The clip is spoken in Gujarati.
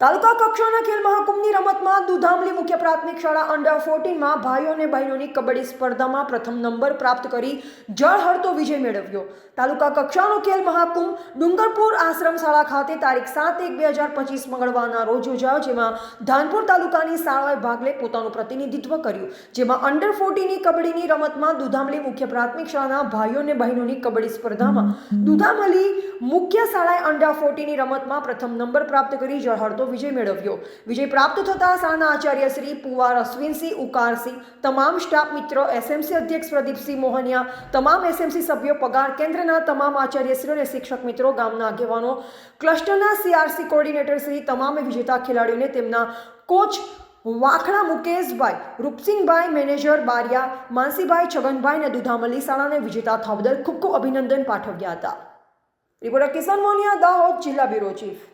તાલુકા કક્ષાના ખેલ મહાકુંભની રમતમાં દુધામલી મુખ્ય પ્રાથમિક શાળા અંડર ફોર્ટીનમાં ભાઈઓ અને બહેનોની કબડ્ડી સ્પર્ધામાં પ્રથમ નંબર પ્રાપ્ત કરી જળહળતો વિજય મેળવ્યો. તાલુકા કક્ષાનો ખેલ મહાકુંભ ડુંગરપુર આશ્રમ શાળા ખાતે તારીખ સાત એક બે હજાર પચીસ મંગળવારના રોજ યોજાયો, જેમાં ધાનપુર તાલુકાની શાળાએ ભાગ લઈ પોતાનું પ્રતિનિધિત્વ કર્યું. જેમાં અંડર ફોર્ટીની કબડ્ડીની રમતમાં દુધામલી મુખ્ય પ્રાથમિક શાળાના ભાઈઓ અને બહેનોની કબડ્ડી સ્પર્ધામાં દુધામલી મુખ્ય શાળાએ અંડર ફોર્ટીની રમતમાં પ્રથમ નંબર પ્રાપ્ત કરી જળહળતો વિજય મેળવ્યો. વિજય પ્રાપ્ત થતા શાળાના આચાર્ય શ્રી પુવાર અશ્વિનસિંહ ઉકારસિંહ, તમામ સ્ટાફ મિત્રો, એસએમસી અધ્યક્ષ પ્રદીપસિંહ મોહનિયા, તમામ એસએમસી સભ્યો, પગાર કેન્દ્રના તમામ આચાર્યશ્રીઓ અને શિક્ષક મિત્રો, ગામના આગેવાનો, ક્લસ્ટરના સીઆરસી કોર્ડિનેટર શ્રી, તમામ વિજેતા ખેલાડીઓને તેમના કોચ વાખડા મુકેશભાઈ, રૂપસિંહભાઈ, મેનેજર બારિયા, માનસીભાઈ છગનભાઈ અને દુધામલી શાળાને વિજેતા થવા બદલ ખૂબ ખૂબ અભિનંદન પાઠવ્યા હતા. રિપોર્ટર કિશન મોનિયા દાહોદ જિલ્લા બ્યુરો ચીફ.